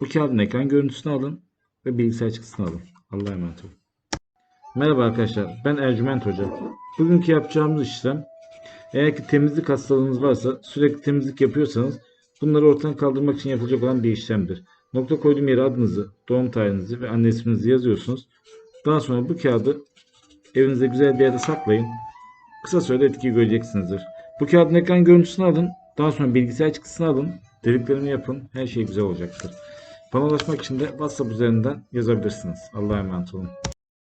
Bu kağıdın ekran görüntüsünü alın ve bilgisayar çıktısını alın. Allah'a emanet olun. Merhaba arkadaşlar. Ben Ercüment Hoca. Bugünkü yapacağımız işlem eğer ki temizlik hastalığınız varsa sürekli temizlik yapıyorsanız bunları ortadan kaldırmak için yapılacak olan bir işlemdir. Nokta koyduğum yere adınızı, doğum tarihinizi ve anne isminizi yazıyorsunuz. Daha sonra bu kağıdı evinizde güzel bir yerde saklayın. Kısa sürede etkiyi göreceksinizdir. Bu kağıdın ekran görüntüsünü alın. Daha sonra bilgisayar çıktısını alın. Dediklerimi yapın. Her şey güzel olacaktır. Bana ulaşmak için de WhatsApp üzerinden yazabilirsiniz. Allah'a emanet olun.